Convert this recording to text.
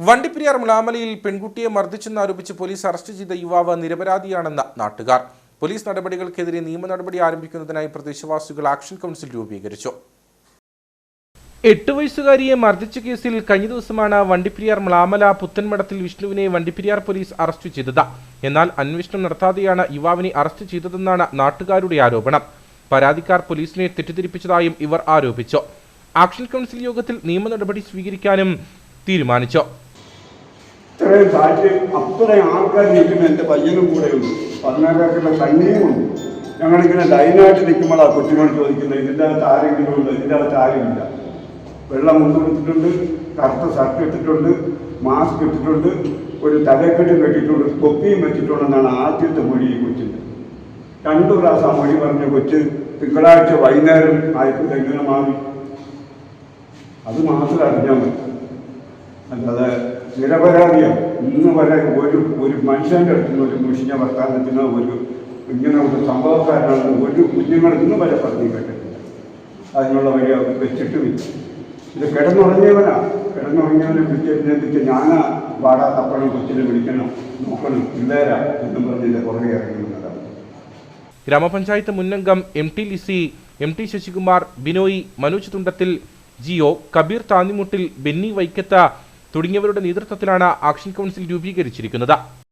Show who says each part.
Speaker 1: വണ്ടിപ്പെരിയാർ മുലാമലയിൽ പെൺകുട്ടിയെ മർദ്ദിച്ചെന്നാരോപിച്ച് police arrest ചെയ്ത യുവാവ് നിരപരാധിയാണെന്ന് നാട്ടുകാർ. പോലീസ് നടപടികൾക്കെതിരെ നിയമ നടപടി ആരംഭിക്കുന്നതിനായി പ്രദേശവാസികൾ ആക്ഷൻ കൗൺസിൽ രൂപീകരിച്ചു. എട്ട് വയസ്സുകാരിയെ മർദ്ദിച്ച കേസിൽ കഴിഞ്ഞ ദിവസമാണ് വണ്ടിപ്പെരിയാർ മ്ലാമല പുത്തൻമഠത്തിൽ വിഷ്ണുവിനെ വണ്ടിപ്പെരിയാർ പോലീസ് അറസ്റ്റ് ചെയ്തത്. എന്നാൽ അന്വേഷണം നടത്താതെയാണ് യുവാവിനെ അറസ്റ്റ് ചെയ്തതെന്നാണ് നാട്ടുകാരുടെ ആരോപണം. പരാതിക്കാർ പോലീസിനെ തെറ്റിദ്ധരിപ്പിച്ചതായും ഇവർ ആരോപിച്ചു. ആക്ഷൻ കൗൺസിൽ യോഗത്തിൽ നിയമ നടപടി സ്വീകരിക്കാനും തീരുമാനിച്ചു.
Speaker 2: ഇത്രയും കാറ്റ് അത്രയും ആൾക്കാർ നിൽക്കുന്ന എന്റെ പയ്യനും കൂടെ ഉണ്ട് പതിനായിരക്കുള്ള കണ്ണിയും ഉണ്ട്. ഞങ്ങളിങ്ങനെ ലൈനായിട്ട് നിൽക്കുമ്പോൾ ആ കുട്ടികളോട് ചോദിക്കുന്നത് ഇതിന്റെ അകത്ത് ആരെങ്കിലും ഉണ്ട്? ഇതിന്റെ അകത്ത് ആരുമില്ല. വെള്ളം മുണ്ടുകൊടുത്തിട്ടുണ്ട് കറുത്ത ഷർട്ട് ഇട്ടിട്ടുണ്ട് മാസ്ക് ഇട്ടിട്ടുണ്ട് ഒരു തലക്കെട്ടും കെട്ടിയിട്ടുണ്ട് തൊപ്പിയും വെച്ചിട്ടുണ്ടെന്നാണ് ആദ്യത്തെ മൊഴി ഈ കൊച്ചിന്റെ രണ്ടു പ്രാവശ്യം ആ മൊഴി പറഞ്ഞ കൊച്ച് തിങ്കളാഴ്ച വൈകുന്നേരം ആയപ്പോൾ എങ്ങനെ മാറി. അത് മാത്രം അറിഞ്ഞാൽ മതി. നിരപരാധിയാണ് ഇന്ന് വരെ ഒരു ഒരു മനുഷ്യന്റെ അടുത്ത് നിന്ന് ഒരു മുഷിഞ്ഞ വർത്താനത്തിന് ഒരു ഇങ്ങനെ ഒരു സംഭവക്കാരനാണ് ഒരു കുഞ്ഞുങ്ങൾ ഇന്ന് വരെ പറഞ്ഞു കേട്ടിട്ടില്ല. അതിനുള്ള വഴി അവർ വെച്ചിട്ടുമില്ല. ഇത് കിടന്നുറങ്ങിയവനാ. കിടന്നുറങ്ങിയവനെ വിളിച്ചിട്ട് ഞാനാ വാടാ തപ്പണം കൊച്ചിനെ വിളിക്കണം. നോക്കണം പിള്ളേരാ എന്നും പറഞ്ഞില്ല കുറേ ഇറങ്ങുന്നതാണ്
Speaker 1: ഗ്രാമപഞ്ചായത്ത് മുന്നംഗം M T Lissy M T Sasikumar Binoy Manoj Thundathil Jio Kabeer Thannimuttil Benny Vaikkath തുടങ്ങിയവരുടെ നേതൃത്വത്തിലാണ് ആക്ഷൻ കൗൺസിൽ രൂപീകരിച്ചിരിക്കുന്നത്